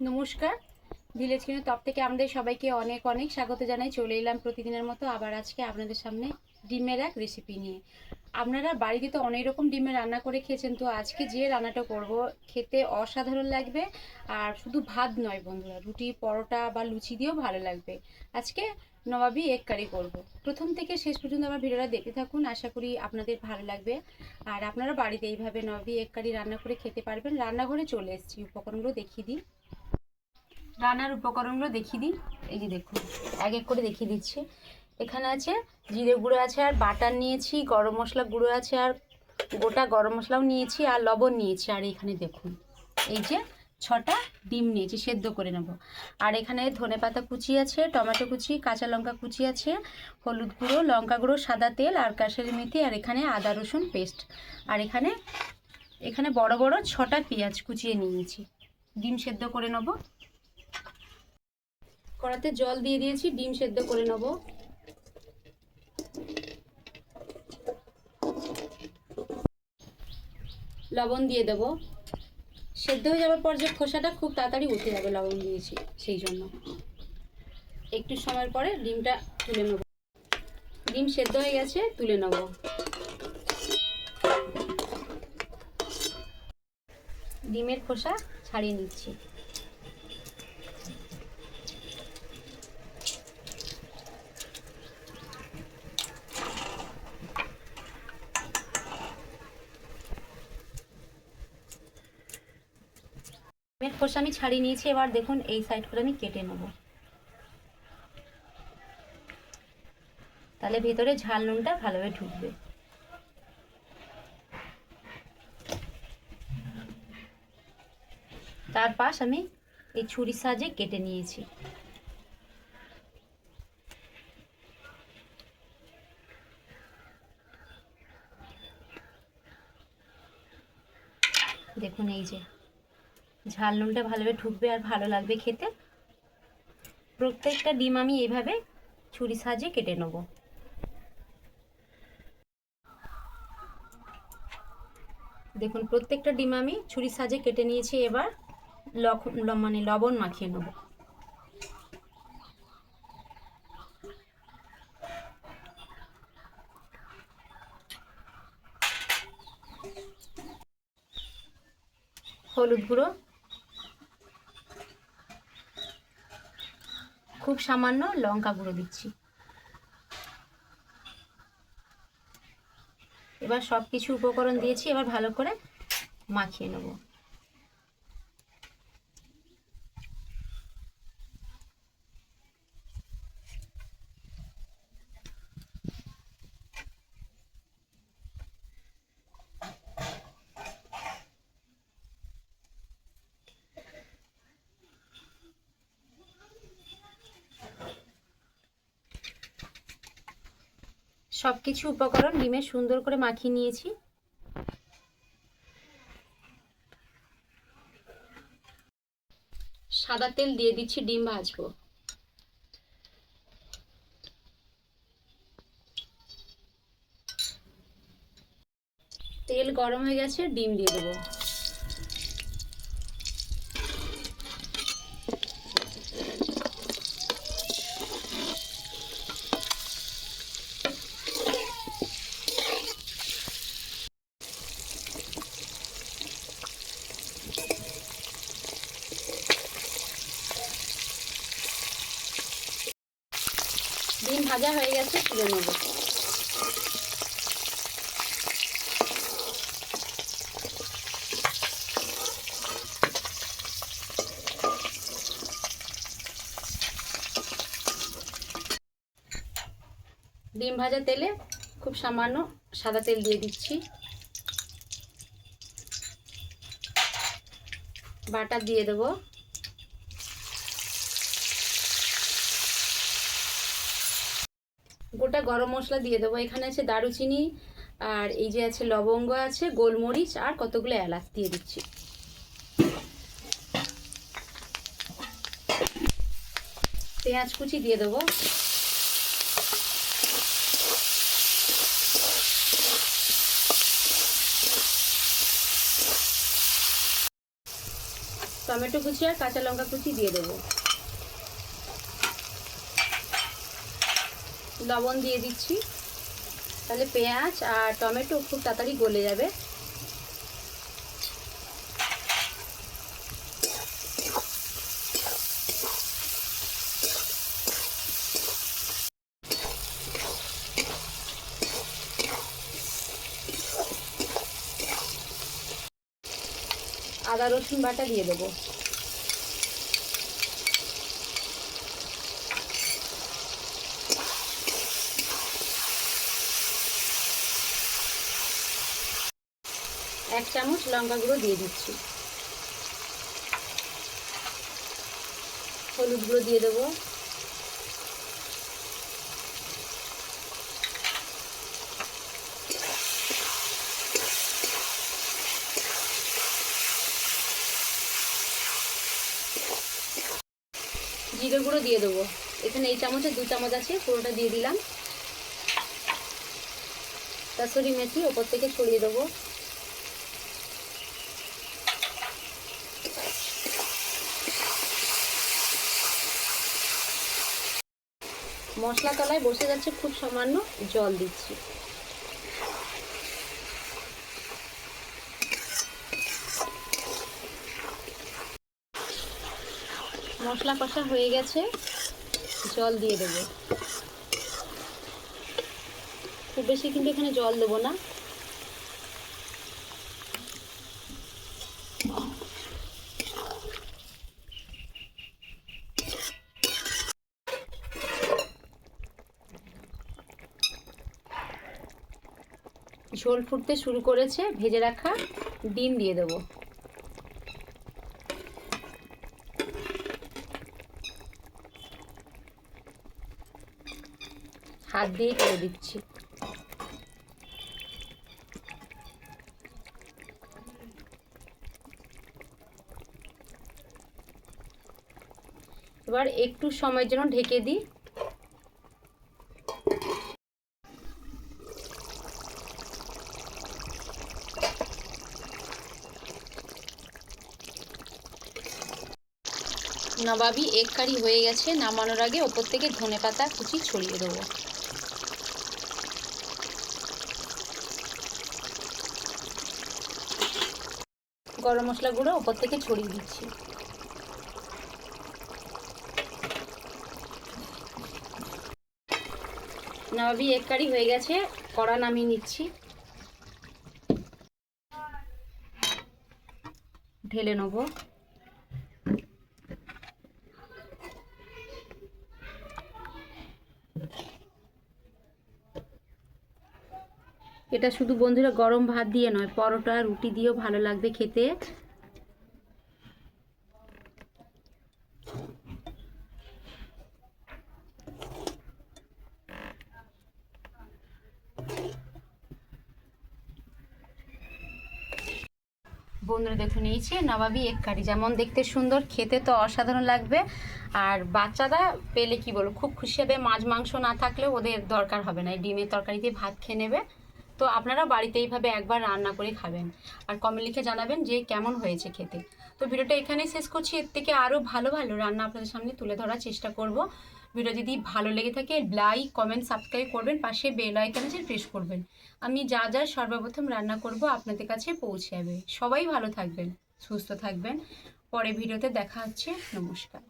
নমস্কার। ভিলেজ কিনো টপ থেকে আমাদের সবাইকে অনেক অনেক স্বাগত জানাই। চলে এলাম প্রতিদিনের মতো আবার আজকে আপনাদের সামনে ডিমের এক রেসিপি নিয়ে। আপনারা বাড়িতে তো অনেক রকম ডিমের রান্না করে খেয়েছেন, তো আজকে যে রান্নাটা করব খেতে অসাধারণ লাগবে। আর শুধু ভাত নয় বন্ধুরা, রুটি, পরোটা বা লুচি দিয়েও ভালো লাগবে। আজকে নবাবি এক কারি করব। প্রথম থেকে শেষ পর্যন্ত আমার ভিডিওটা দেখতে থাকুন, আশা করি আপনাদের ভালো লাগবে। আর আপনারা বাড়িতে এইভাবে নবাবি এক কারি রান্না করে খেতে পারবেন। রান্নাঘরে চলে এসেছি, উপকরণগুলো দেখিয়ে দিই। রান্নার উপকরণগুলো দেখিয়ে দিই। এই যে দেখুন, এক এক করে দেখিয়ে দিচ্ছি। এখানে আছে জিরে গুঁড়ো আছে, আর বাটার নিয়েছি, গরম মশলা গুঁড়ো আছে, আর গোটা গরম মশলাও নিয়েছি, আর লবণ নিয়েছি। আর এখানে দেখুন, এই যে ছটা ডিম নিয়েছি, সেদ্ধ করে নেব। আর এখানে ধনে পাতা কুচি আছে, টমেটো কুচি, কাঁচা লঙ্কা কুচি আছে, হলুদ গুঁড়ো, লঙ্কা গুঁড়ো, সাদা তেল, আর কাশারি মেথি, আর এখানে আদা রসুন পেস্ট। আর এখানে এখানে বড় বড় ছটা পেঁয়াজ কুচিয়ে নিয়েছি। ডিম সেদ্ধ করে নেব। কড়াতে জল দিয়ে দিয়েছি, ডিম সেদ্ধ করে নেব। লবণ দিয়ে দেব। সেদ্ধ হয়ে যাওয়ার পর যে খোসাটা খুব তাড়াতাড়ি উঠে যাবে লবণ দিয়েছি, সেই জন্য। একটু সময়ের পরে ডিমটা তুলে নেব। ডিম সেদ্ধ হয়ে গেছে, তুলে নেব। ডিমের খোসা ছাড়িয়ে নিচ্ছি। ডিমের খোসা আমি ছাড়িয়ে নিয়েছি, এবার দেখুন এই সাইড করে আমি কেটে নেব। তাহলে ভেতরে ঝাল নুনটা ভালোভাবে ঢুকবে। তার পাশ আমি এই ছুরির সাহায্যে কেটে নিয়েছি। দেখুন এই যে। ঝাল নুনটা ভালোভাবে ঢুকবে আর ভালো লাগবে খেতে। প্রত্যেকটা ডিম আমি এইভাবে ছুরি সাহায্যে কেটে নেব। দেখুন, প্রত্যেকটা ডিম আমি ছুরি সাজে কেটে নিয়েছি, এবার মানে লবণ মাখিয়ে নেব। হলুদ গুঁড়ো খুব সামান্য লঙ্কা গুঁড়ো দিচ্ছি। এবার সব কিছু উপকরণ দিয়েছি, এবার ভালো করে মাখিয়ে নেব। সব কিছু উপকরণ ডিমে সুন্দর করে মাখিয়ে নিয়েছি। সাদা তেল দিয়ে দিচ্ছি ডিম ভাজবো। তেল গরম হয়ে গেছে, ডিম দিয়ে দেবো। ভাজা হয়ে গেছে, তুলে নেব। ডিম ভাজা তেলে খুব সামান্য সাদা তেল দিয়ে দিচ্ছি। বাটার দিয়ে দেবো। গোটা গরম মশলা দিয়ে দেবো। এখানে আছে দারুচিনি, আর এই যে আছে লবঙ্গ আছে, গোলমরিচ, আর কতগুলো এলাচ দিয়ে দিচ্ছি। পেঁয়াজ কুচি দিয়ে দেবো। টমেটো কুচি আর কাঁচা লঙ্কা কুচি দিয়ে দেবো। লবণ দিয়ে দিচ্ছি। তাহলে পেঁয়াজ আর টমেটো খুব তাড়াতাড়ি গলে যাবে। আদা রসুন বাটা দিয়ে দেবো। এক চামচ লঙ্কা গুঁড়ো দিয়ে দিচ্ছি। হলুদ গুঁড়ো দিয়ে দেবো। জিরে গুঁড়ো দিয়ে দেবো। এখানে এই চামচে দু চামচ আছে, পুরোটা দিয়ে দিলাম। কাসুরি মেথি ওপর থেকে ছড়িয়ে দেবো। মশলা তলায় বসে যাচ্ছে, খুব সামান্য জল দিচ্ছি। মশলা কষা হয়ে গেছে, জল দিয়ে দেবো। খুব বেশি কিন্তু এখানে জল দেবো না। ঝোল ফুটতে শুরু করেছে, ভেজে রাখা ডিম দিয়ে দেবো। হাত দিয়ে করে দিচ্ছি। এবার একটু সময়ের জন্য ঢেকে দিই। নবাবি এক কারি হয়ে গেছে, নামানোর আগে ওপর থেকে ধনে পাতা, কুচি ছড়িয়ে দেবো। গরম মশলা গুঁড়ো ওপর থেকে ছড়িয়ে দিচ্ছি। নবাবি এক কারি হয়ে গেছে, কড়া নামিয়ে নিচ্ছি। ঢেলে নেব। এটা শুধু বন্ধুরা গরম ভাত দিয়ে নয়, পরোটা, রুটি দিয়েও ভালো লাগবে খেতে। বন্ধুরা দেখুন নিয়েছি নবাবি এক কারি যেমন দেখতে সুন্দর, খেতে তো অসাধারণ লাগবে। আর বাচ্চারা পেলে কি বলব, খুব খুশি হবে, মাছ, মাংস না থাকলেও ওদের দরকার হবে না, এই ডিমের তরকারি দিয়ে ভাত খেয়ে নেবে। তো আপনারা বাড়িতে এইভাবে একবার রান্না করে খাবেন। আর কমে লিখে জানাবেন যে কেমন হয়েছে খেতে। তো ভিডিওটা এখানেই শেষ করছি। এর থেকে আরও ভালো ভালো রান্না আপনাদের সামনে তুলে ধরার চেষ্টা করব। ভিডিও যদি ভালো লেগে থাকে লাইক কমেন্ট সাবস্ক্রাইব করবেন। পাশে বেল আইকনে যে প্রেস করবেন। আমি যা যা সর্বপ্রথম রান্না করব আপনাদের কাছে পৌঁছে যাবে। সবাই ভালো থাকবেন, সুস্থ থাকবেন। পরে ভিডিওতে দেখা হচ্ছে। নমস্কার।